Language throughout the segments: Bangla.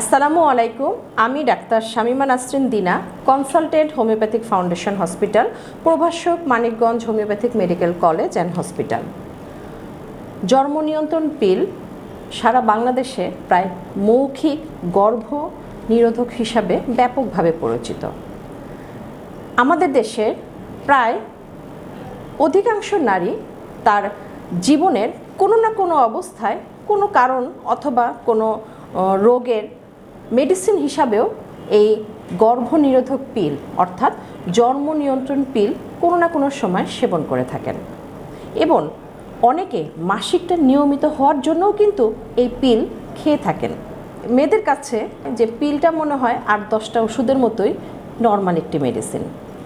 আসসালামু আলাইকুম, আমি doctor Shamima Nasrin Dina, consultant homeopathic foundation hospital, প্রভাষক Manikganj homeopathic medical college and hospital. জন্ম নিয়ন্ত্রণ পিল, সারা বাংলাদেশে প্রায় মৌখিক গর্ভ নিরোধক হিসাবে ব্যাপকভাবে পরিচিত। আমাদের দেশের প্রায় অধিকাংশ নারী তার জীবনের কোনো না কোনো অবস্থায় কোনো কারণ অথবা কোনো রোগের মেডিসিন হিসাবেও এই গর্ভনিরোধক পিল, অর্থাৎ জন্ম নিয়ন্ত্রণ পিল, কোনো না কোনো সময় সেবন করে থাকেন। এবং অনেকে মাসিকটা নিয়মিত হওয়ার জন্যও কিন্তু এই পিল খেয়ে থাকেন। মেয়েদের কাছে যে পিলটা মনে হয় আট দশটা ওষুধের মতোই নর্মাল একটি মেডিসিন।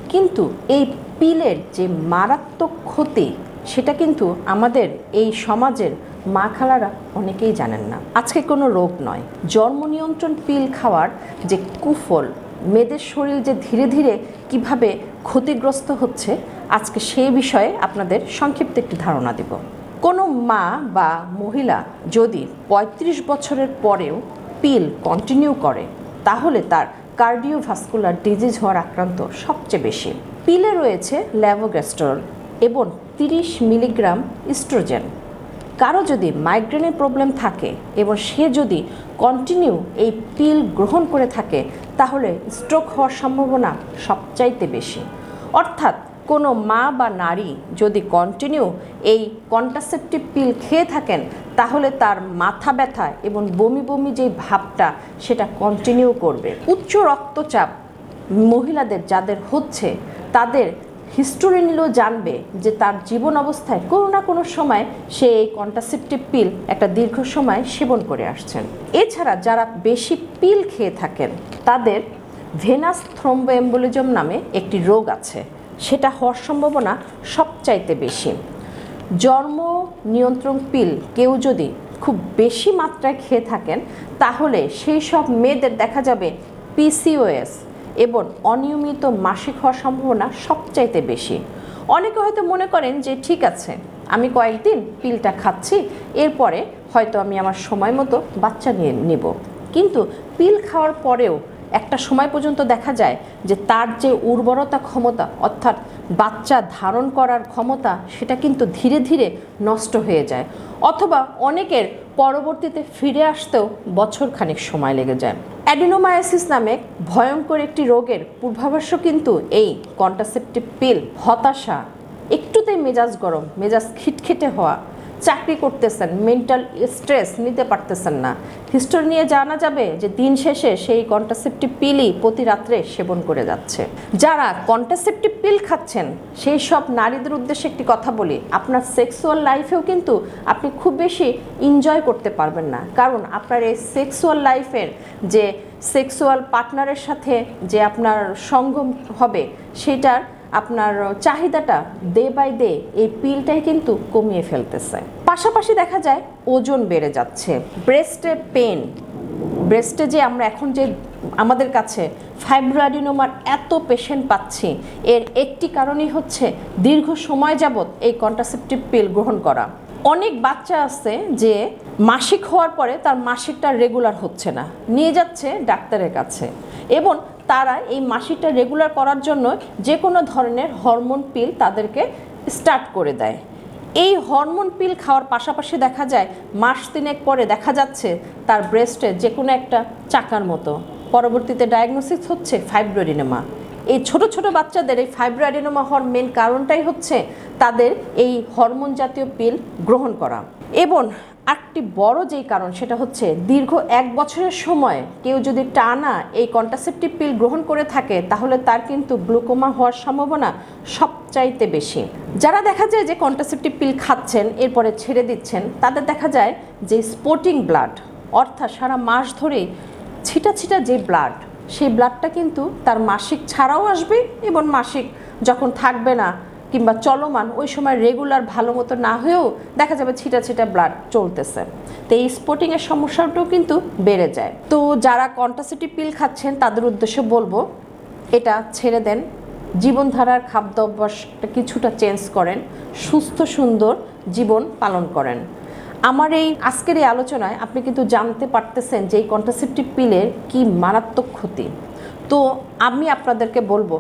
কিন্তু এই পিলের যে মারাত্মক ক্ষতি সেটা কিন্তু আমাদের এই সমাজের মা খালারা অনেকেই জানেন না। আজকে কোনো রোগ নয়। জন্ম নিয়ন্ত্রণ পিল খাওয়ার যে কুফল, মেয়েদের শরীর যে ধীরে ধীরে কীভাবে ক্ষতিগ্রস্ত হচ্ছে, আজকে সেই বিষয়ে আপনাদের সংক্ষিপ্ত একটি ধারণা দেব। কোনো মা বা মহিলা যদি ৩৫ বছরের পরেও পিল কন্টিনিউ করে, তাহলে তার কার্ডিওভাস্কুলার ডিজিজ হওয়ার আক্রান্ত সবচেয়ে বেশি। পিলে রয়েছে ল্যাভোগ্যাস্টরল। এবং তিরিশ মিলিগ্রাম ইস্ট্রোজেন। কারও যদি মাইগ্রেনের প্রবলেম থাকে এবং সে যদি কন্টিনিউ এই পিল গ্রহণ করে থাকে, তাহলে স্ট্রোক হওয়ার সম্ভাবনা সবচাইতে বেশি। অর্থাৎ কোনো মা বা নারী যদি কন্টিনিউ এই কন্ট্রাসেপটিভ পিল খেয়ে থাকেন, তাহলে তার মাথা ব্যথা এবং বমি বমি যে ভাবটা, সেটা কন্টিনিউ করবে। উচ্চ রক্তচাপ মহিলাদের যাদের হচ্ছে, তাদের হিস্টোরি নিলেও জানবে যে তার জীবন অবস্থায় কোনো না কোনো সময় সে এই কন্ট্রাসেপটিভ পিল একটা দীর্ঘ সময় সেবন করে আসছেন। এছাড়া যারা বেশি পিল খেয়ে থাকেন, তাদের ভেনাস থ্রম্বোএম্বোলিজম নামে একটি রোগ আছে। সেটা হওয়ার সম্ভাবনা সবচাইতে বেশি। জন্ম নিয়ন্ত্রণ পিল কেউ যদি খুব বেশি মাত্রায় খেয়ে থাকেন, তাহলে সেই সব মেয়েদের দেখা যাবে পিসিওএস এবং অনিয়মিত মাসিক হওয়ার সম্ভাবনা সবচাইতে বেশি। অনেকে হয়তো মনে করেন যে, ঠিক আছে, আমি কয়েকদিন পিলটা খাচ্ছি, এরপরে হয়তো আমি আমার সময় মতো বাচ্চা নিয়ে নেব। কিন্তু পিল খাওয়ার পরেও একটা সময় পর্যন্ত দেখা যায় যে তার যে উর্বরতা ক্ষমতা, অর্থাৎ বাচ্চা ধারণ করার ক্ষমতা, সেটা কিন্তু ধীরে ধীরে নষ্ট হয়ে যায়। অথবা অনেকের পরবর্তীতে ফিরে আসতেও বছরখানেক সময় লেগে যায়। অ্যাডিনোমায়াসিস নামে ভয়ঙ্কর একটি রোগের পূর্বাভাসও কিন্তু এই কন্ট্রাসেপটিভ পিল, হতাশা, একটুতেই মেজাজ গরম, মেজাজ খিটখিটে হওয়া চাকরি করতেছেন মেন্টাল স্ট্রেস নিতে পারতেছেন না। হিস্টোরি নিয়ে জানা যাবে যে দিন শেষে সেই কন্ট্রাসেপটিভ পিলই প্রতি রাত্রে সেবন করে যাচ্ছে। যারা কন্ট্রাসেপটিভ পিল খাচ্ছেন, সেই সব নারীদের উদ্দেশ্যে একটি কথা বলি, আপনার সেক্সুয়াল লাইফেও কিন্তু আপনি খুব বেশি এনজয় করতে পারবেন না। কারণ আপনার এই সেক্সুয়াল লাইফের যে সেক্সুয়াল পার্টনারের সাথে যে আপনার সঙ্গম হবে, সেটার আপনার চাহিদাটা ডে বাই ডে এই পিলটাই কিন্তু কমিয়ে ফেলতেছে। পাশাপাশি দেখা যায় ওজন বেড়ে যাচ্ছে। ব্রেস্টে পেন ব্রেস্টে যে আমরা এখন যে আমাদের কাছে ফাইব্রাডিনোমার এত পেশেন্ট পাচ্ছি, এর একটি কারণই হচ্ছে দীর্ঘ সময় যাবত এই কন্ট্রাসেপটিভ পিল গ্রহণ করা। অনেক বাচ্চা আছে যে মাসিক হওয়ার পরে তার মাসিকটা রেগুলার হচ্ছে না, নিয়ে যাচ্ছে ডাক্তারের কাছে। এবং তারা এই মাসিকটা রেগুলার করার জন্য যে কোনো ধরনের হরমোন পিল তাদেরকে স্টার্ট করে দেয়। এই হরমোন পিল খাওয়ার পাশাপাশি দেখা যায়, মাস তিনেক পরে দেখা যাচ্ছে তার ব্রেস্টে যে কোনো একটা চাকার মতো। পরবর্তীতে ডায়াগনোসিস হচ্ছে ফাইব্রোডিনেমা এই ছোট ছোট বাচ্চাদের এই ফাইব্রোডিনোমা হওয়ার মেন কারণটাই হচ্ছে তাদের এই হরমোন জাতীয় পিল গ্রহণ করা। এবং একটি বড় যেই কারণ, সেটা হচ্ছে দীর্ঘ এক বছরের সময় কেউ যদি টানা এই কন্ট্রাসেপটিভ পিল গ্রহণ করে থাকে, তাহলে তার কিন্তু গ্লুকোমা হওয়ার সম্ভাবনা সবচাইতে বেশি। যারা দেখা যায় যে কন্ট্রাসেপটিভ পিল খাচ্ছেন, এরপরে ছেড়ে দিচ্ছেন, তাদের দেখা যায় যে স্পোর্টিং ব্লাড, অর্থাৎ সারা মাস ধরে ছিটা ছিটা যে ব্লাড, সেই ব্লাডটা কিন্তু তার মাসিক ছাড়াও আসবে এবং মাসিক যখন থাকবে না কিংবা চলমান ওই সময় রেগুলার ভালো মতো না হয়েও দেখা যাবে ছিটা ছিটা ব্লাড চলতেছে। তো এই স্পোর্টিংয়ের সমস্যাটাও কিন্তু বেড়ে যায়। তো যারা কন্টাসিটি পিল খাচ্ছেন, তাদের উদ্দেশ্যে বলব, এটা ছেড়ে দেন। জীবনধারার খাদ্য অভ্যাসটা কিছুটা চেঞ্জ করেন। সুস্থ, সুন্দর জীবন পালন করেন। আমার এই আজকের এই আলোচনায় আপনি কিন্তু জানতে পারতেছেন যে এই কন্ট্রাসেপটিভ পিলের কি মারাত্মক ক্ষতি। তো আমি আপনাদেরকে বলব,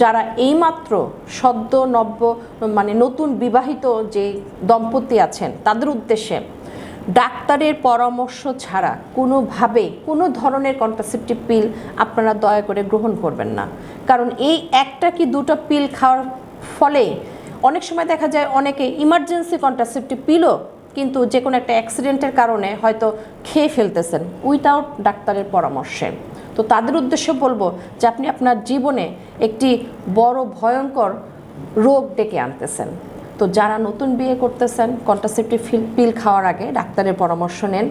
যারা এইমাত্র সদ্য নব্য মানে নতুন বিবাহিত যে দম্পতি আছেন, তাদের উদ্দেশ্যে ডাক্তারের পরামর্শ ছাড়া কোনোভাবে কোনো ধরনের কন্ট্রাসেপটিভ পিল আপনারা দয়া করে গ্রহণ করবেন না। কারণ এই একটা কি দুটো পিল খাওয়ার ফলে অনেক সময় দেখা যায় অনেকে ইমার্জেন্সি কন্ট্রাসেপটিভ পিলও কিন্তু যে কোনো একটা অ্যাক্সিডেন্টের কারণে হয়তো খেয়ে ফেলতেছেন উইথাউট ডাক্তারের পরামর্শে। তো তাদের উদ্দেশ্যে বলব যে আপনি আপনার জীবনে একটি বড় ভয়ঙ্কর রোগ ডেকে আনতেছেন। তো যারা নতুন বিয়ে করতেছেন, কন্ট্রাসেপটিভ পিল খাওয়ার আগে ডাক্তারের পরামর্শ নেন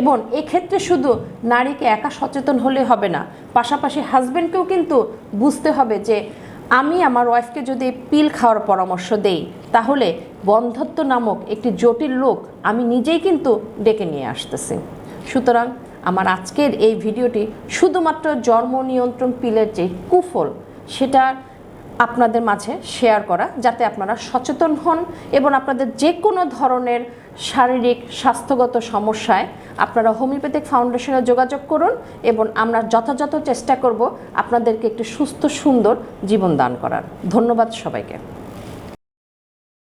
এবং এক্ষেত্রে শুধু নারীকে একা সচেতন হলে হবে না, পাশাপাশি হাজব্যান্ডকেও কিন্তু বুঝতে হবে যে আমি আমার ওয়াইফকে যদি পিল খাওয়ার পরামর্শ দেই, তাহলে বন্ধত্ব নামক একটি জটিল রোগ আমি নিজেই কিন্তু ডেকে নিয়ে আসতেছি। সুতরাং আমার আজকের এই ভিডিওটি শুধুমাত্র জন্ম নিয়ন্ত্রণ পিলের যে কুফল, সেটা আপনাদের মাঝে শেয়ার করা, যাতে আপনারা সচেতন হন এবং আপনাদের যে কোনো ধরনের শারীরিক স্বাস্থ্যগত সমস্যায় আপনারা হোমিওপ্যাথিক ফাউন্ডেশনে যোগাযোগ করুন এবং আমরা যথাযথ চেষ্টা করব আপনাদেরকে একটি সুস্থ, সুন্দর জীবন দান করার। ধন্যবাদ সবাইকে।